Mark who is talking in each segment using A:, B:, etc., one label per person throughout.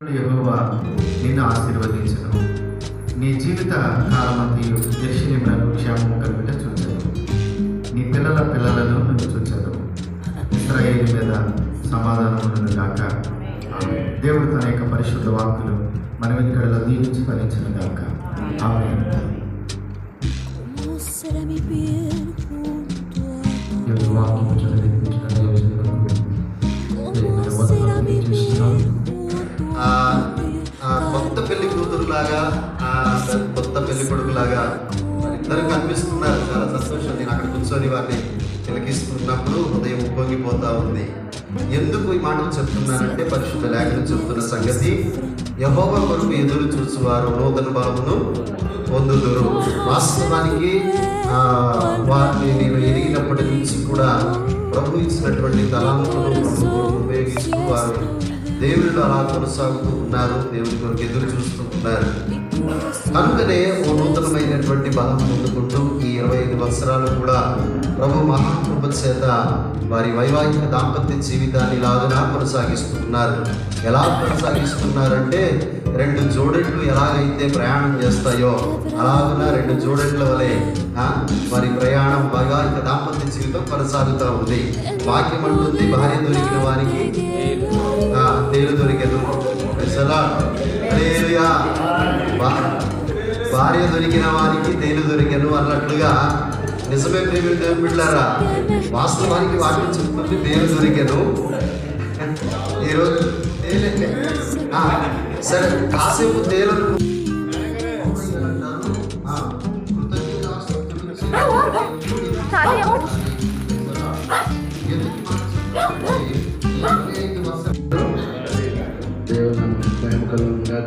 A: యెహోవా నిన్ను ఆశీర్వదించను. నీ జీవిత కాలమంతయు యెరూషలేమునకు క్షేమము కలుగుట చూచదు నీ పిల్లల పిల్లలను నువ్వు చూచదు ఇస్రాయేలు మీద సమాధానములను గాక. దేవుడు తన యొక్క పరిశుద్ధ వాక్కులు మన వెనుకడలో దీవించి ఫలించను గాక ఆమె
B: ¿Cómo será
C: కూతురులాగా కొత్త పెళ్ళి కొడుకులాగా ఇద్దరు కనిపిస్తున్నారు. చాలా సంతోషం. నేను అక్కడ కూర్చొని వారిని తిలకిస్తున్నప్పుడు హృదయం ఉప్పొంగిపోతా ఉంది. ఎందుకు ఈ మాటలు చెప్తున్నానంటే పరిశుద్ధ లేఖనం చెప్తున్న సంగతి యహోవ కొరకు ఎదురు చూసేవారు నూతన బలమును పొందుదురు. వాస్తవానికి ఆ, వారిని నేను ఎదిగినప్పటి నుంచి కూడా ప్రభు ఇచ్చినటువంటి తలాంతులు ఉపయోగిస్తూ వారు దేవుళ్ళు అలా కొనసాగుతూ ఉన్నారు. దేవుడి కొరకు ఎదురు చూస్తూ ఉన్నారు. కనుకనే ఓ నూతనమైనటువంటి బలం పొందుకుంటూ ఈ ఇరవై ఐదు సంవత్సరాలు కూడా ప్రభు మహాకృప చేత వారి వైవాహిక దాంపత్య జీవితాన్ని ఇలాగనా కొనసాగిస్తున్నారు ఎలా కొనసాగిస్తున్నారంటే రెండు జోడెట్లు ఎలాగైతే ప్రయాణం చేస్తాయో అలాగనా రెండు జోడెట్ల వలె వారి ప్రయాణం వైవాహిక దాంపత్య జీవితం కొనసాగుతూ ఉంది. వాక్యం అంటుంది భార్య దొరికిన వారికి. ఆ, దొరికెను భార్య దొరికిన వారికి తేలు దొరికెను అన్నట్లుగా నిజమే ప్రేమి దేవుని బిడ్డారా? వాస్తవానికి వాటిని చెప్తుంది తేలు దొరికెను ఈరోజు సరే కాసేపు తేలను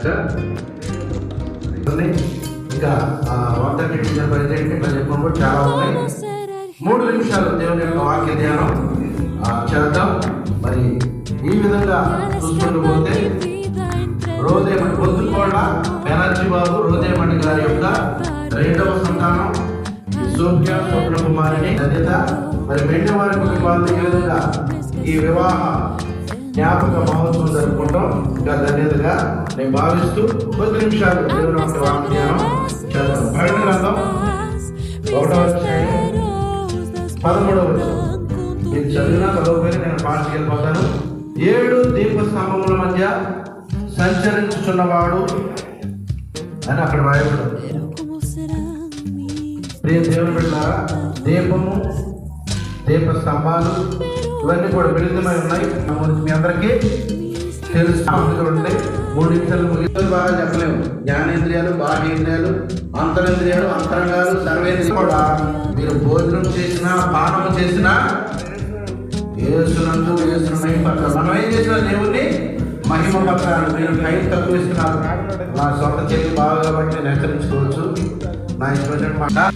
A: కలుగును గాక ఇంకా ఆ వార్తలు పరిచయం ఇట్లా చెప్పుకున్నప్పుడు చాలా ఉన్నాయి. మూడు నిమిషాలు దేవుని యొక్క వాక్య ధ్యానం. ఆ, చేద్దాం. మరి ఈ విధంగా చూసుకుంటూ పోతే
B: vida entre
A: రోజేమణి పొద్దుకోళ్ళ బెనర్జీ బాబు రోజేమణి గారి యొక్క రెండవ సంతానం. సోఫియా స్వప్న కుమారిని లలిత మరి మెండవారి కుటుంబాలతో ఈ విధంగా ఈ వివాహ జ్ఞాపక మహోత్సవం జరుపుకుంటాం. ఇంకా ధన్యతగా నేను భావిస్తూ కొద్ది నిమిషాలు దేవుని యొక్క చేద్దాం. భరణ గ్రంథం ఒకటో పదమూడవ మీరు చదివినా చదవకపోయినా నేను పాటకి వెళ్ళిపోతాను ఏడు దీప స్తంభముల మధ్య సంచరించుచున్నవాడు అని అక్కడ రాయబడి ప్రియ దేవుని బిడ్డారా దీపము దీపస్తంభాలు ఇవన్నీ కూడా మిళితమై ఉన్నాయి. నా గురించి మీ అందరికీ తెలుసు. చూడండి. మూడు నిమిషాలు ముగిసి బాగా చెప్పలేము. జ్ఞానేంద్రియాలు బాహ్యేంద్రియాలు అంతరేంద్రియాలు అంతరంగాలు సర్వేంద్రియాలు కూడా మీరు భోజనం చేసినా పానం చేసినా ఏసునందు ఏసును మహిమ పత్రాలు మనం ఏం చేసిన దేవుణ్ణి మహిమ పత్రాలు మీరు టైం తక్కువ ఇస్తున్నారు. నా సొంత చెల్లి బాగా కాబట్టి నేను హెచ్చరించుకోవచ్చు. నా ఇష్టం మాట.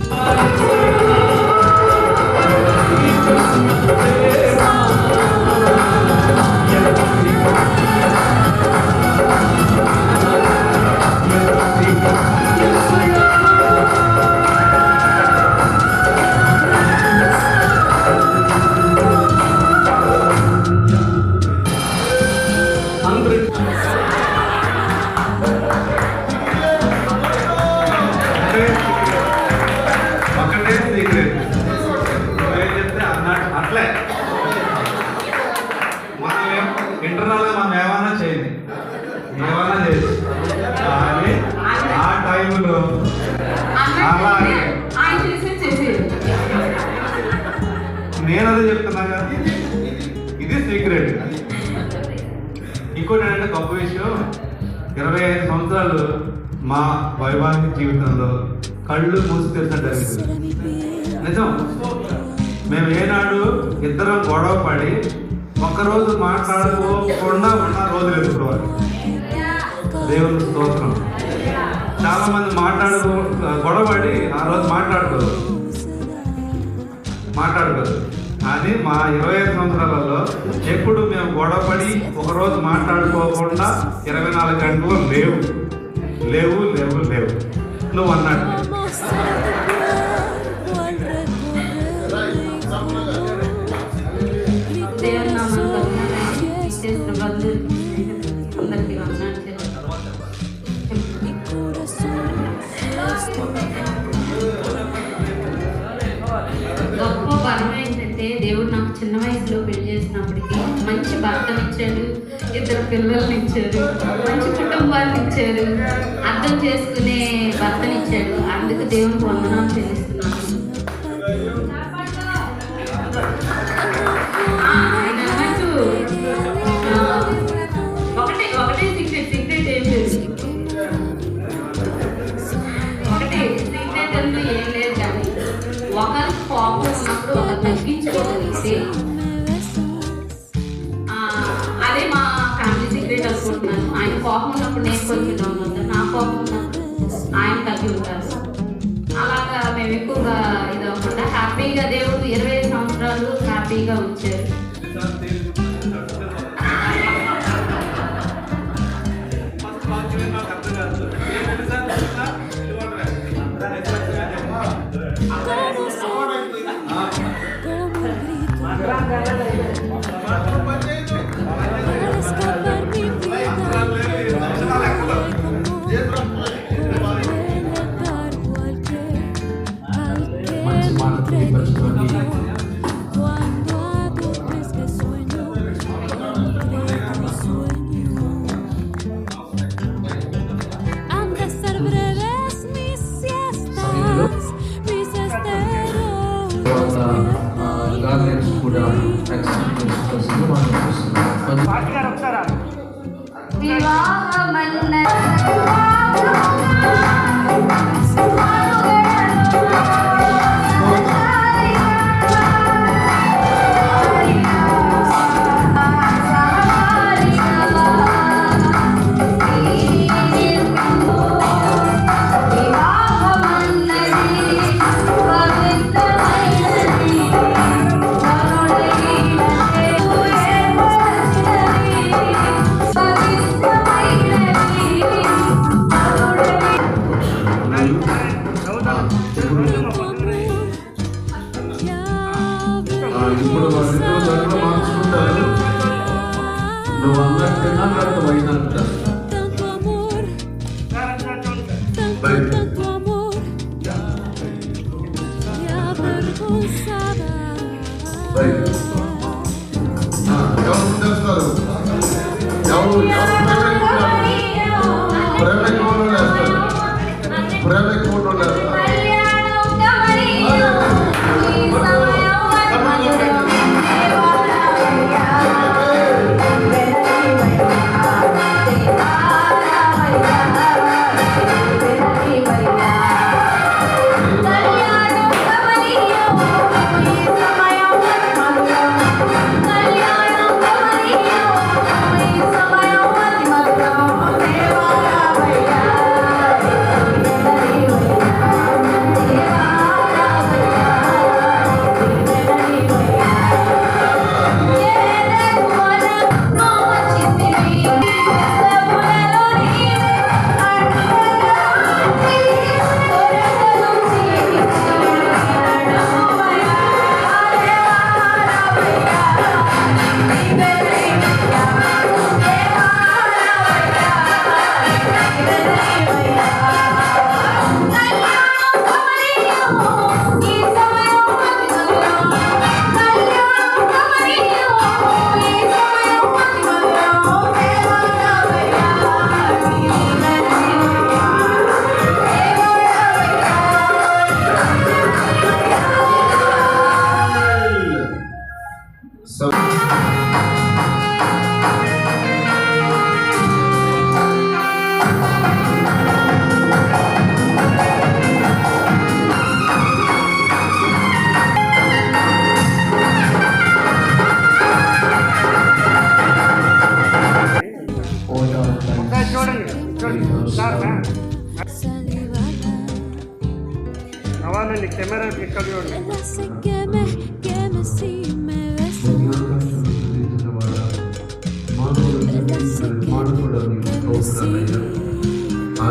D: నేను అదే చెప్తున్నా ఇది సీక్రెట్. ఇంకోటి ఏంటంటే గొప్ప విషయం ఇరవై ఐదు సంవత్సరాలు మా వైవాహిక జీవితంలో కళ్ళు మూసి తెరిచిన నిజం. మేము ఏనాడు ఇద్దరం గొడవ పడి ఒక్కరోజు మాట్లాడుకోకుండా ఉన్న రోజులు ఎదుర్కోవాలి. దేవుని స్తోత్రం. చాలా మంది మాట్లాడుకో గొడవపడి ఆ రోజు మాట్లాడుకోరు. మాట్లాడుకోదు కానీ మా ఇరవై ఐదు సంవత్సరాలలో ఎప్పుడు మేము గొడవపడి ఒకరోజు మాట్లాడుకోకుండా ఇరవై నాలుగు గంటలు లేవు. లేవు లేవు లేవు. నువ్వు అన్నట్టు
E: బలం ఏంటంటే దేవుడు నాకు
F: చిన్న వయసులో పెళ్ళి చేసినప్పటికీ మంచి భర్తను ఇచ్చాడు ఇద్దరు పిల్లల్ని ఇచ్చారు మంచి కుటుంబాన్ని ఇచ్చారు అర్థం చేసుకునే భర్తను ఇచ్చాడు. అందుకు దేవుడు వందనాలు తెలుస్తుంది తగ్గించుకోగలిగితే అదే మా ఫ్యామిలీ సీక్రెట్ అనుకుంటున్నాను. ఆయన కోపం ఉన్నప్పుడు నేను కొంచెం డౌన్ నా కోపం ఉన్నప్పుడు ఆయన తగ్గి ఉంటారు. అలాగా మేము ఎక్కువగా ఇది అవ్వకుండా హ్యాపీగా దేవుడు ఇరవై సంవత్సరాలు హ్యాపీగా ఉంచారు.
A: ఇప్పుడు వాళ్ళిద్దరూ దగ్గర మార్చుకుంటారు నువ్వు అన్నట్టుగా నాకు వైనంటారు
G: Tanto amor,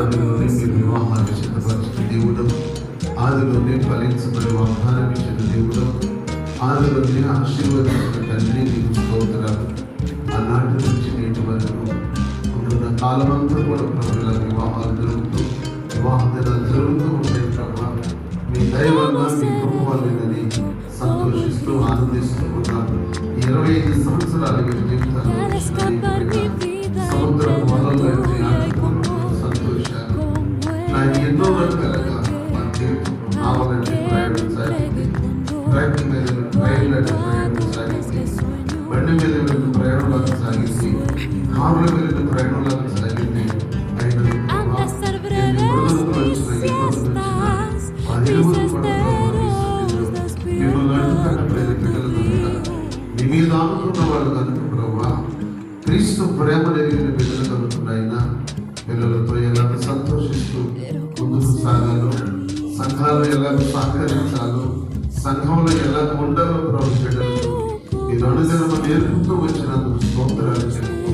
A: సిద్ధపరిచిన దేవుడు. ఆదిలోనే ఫలించబడి వాగ్దానం ఇచ్చిన దేవుడు. ఆదిలోనే ఆశీర్వదించిన తండ్రి నీకు స్తోత్రాలు ఆనాటి నుంచి నేటి వరకు ఉంటున్న కాలమంతా కూడా ప్రభుల వివాహాలు జరుగుతూ వివాహ దినాలు జరుగుతూ ఉంటాయి ప్రభా మీ దయ వల్ల మీ కృప వల్లనని
H: సంతోషిస్తూ ఆనందిస్తూ ఉన్నాం ఇరవై ఐదు సంవత్సరాలు జీవితాలు సముద్రం వలలు ప్రయాణం సాగింది ట్రాక్ మీద ట్రైన్ అంటే ప్రయాణం సాగింది బండి మీద వెళ్ళిన ప్రయాణంలోకి సాగింది కారులో వెళ్ళిన ప్రయాణంలోకి సాగింది మీ మీద వాళ్ళు కనుక క్రీస్తు ప్రేమ నెరిగిన బిడ్డలు కనుకున్నాయిన పిల్లలతో ఎలా సంతోషిస్తూ ముందుకు సాగాలో సంఘాలు ఎలా సహకరించాలో సంఘంలో ఎలా ఉండాలో ప్రభు ఈ రెండు జన్మ నేర్పుతూ వచ్చినందుకు స్తోత్రాలు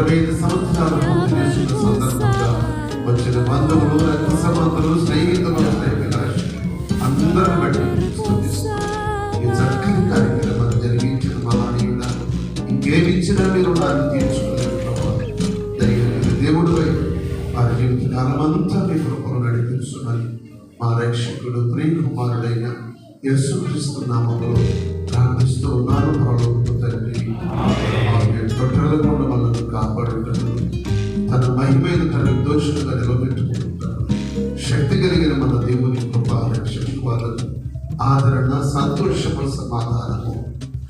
H: ఇరవై ఐదు సంవత్సరాలు పూర్తి చేసుకున్న సందర్భంగా వచ్చిన బంధువులు రక్త సంబంధులు స్నేహితులు శ్రేయభిలాషి అందరూ బట్టి ఈ చక్కని కార్యక్రమాన్ని జరిగించిన మహానీయుడ ఇంకేమిచ్చినా మీరు దాన్ని తీర్చుకోలేరు దేవుడు వారి జీవిత కాలమంతా మీ కృపను నడిపిస్తున్నాను మా రక్షకుడు ప్రియ కుమారుడైన యేసుక్రీస్తు నామములో ప్రార్థిస్తూ ఉన్నాను. ప్రభుత్వ తండ్రి ఆమె తొట్టెలకుండా మనల్ని తన మహిమైన తన దోషులుగా నిలబెట్టుకుంటాను శక్తి కలిగిన మన దేవుని కృప రక్షకు ఆదరణ సంతోషము సమాధానము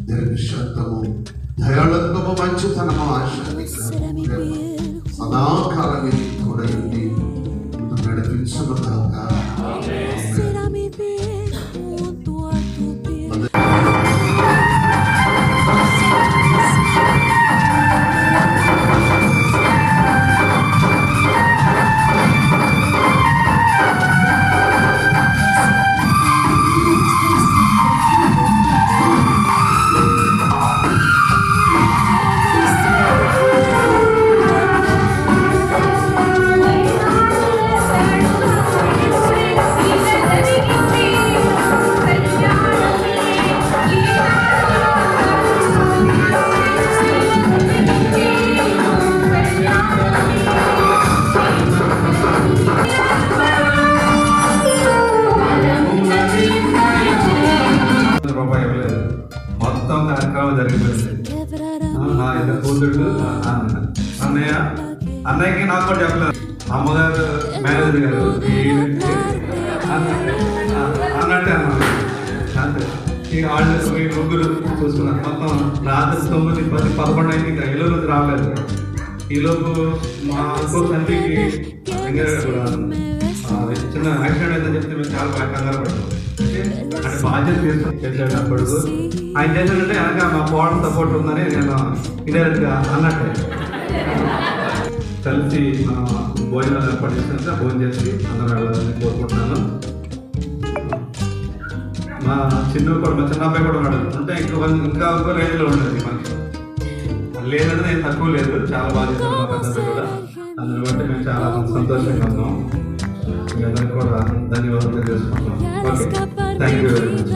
H: దీర్ఘశాంతము దయాళత్వము మంచితనము ఆశాన్ని సదాకాలం ఇది కూడా ఉంది
D: అన్నయ్యకి నాకు కూడా చెప్పలేదు. అమ్మగారు మేనేజర్ గారు అన్నట్టే అన్నమాట అంతే. ఇక వాళ్ళు ఈ ముగ్గురు చూసుకున్నారు మొత్తం రాత్రి తొమ్మిది పది పదకొండు అయింది. ఇంకా ఈ రోజు రాలేదు. ఈలోపు మా ఇంకో తండ్రికి ఇంకా ఆ, చిన్న యాక్సిడెంట్ అయితే చెప్తే మేము చాలా బాగా కంగారు పడ్డాం. అంటే బాధ్యత తీసుకుని చేసేటప్పుడు ఆయన చేశాడంటే వెనక మా పోవడం సపోర్ట్ ఉందని నేను ఇదే అన్నట్టే. కలిసి ఆ, భోజనాలు ఏర్పాటు చేసినాక భోజనం చేసి అందరూ వెళ్ళాలని కోరుకుంటున్నాను. మా చిన్న కూడా మా చిన్న అబ్బాయి కూడా ఉన్నాడు. అంటే ఇంకా ఇంకా ఒక రేంజ్లో ఉండదు మనకి లేదంటే నేను తక్కువ లేదు. చాలా బాగా చేశారు మా కూడా. అందుని బట్టి మేము చాలా సంతోషంగా ఉన్నాం. మీ అందరికీ కూడా ధన్యవాదాలు తెలుసుకుంటున్నాం
G: okay. Thank you very much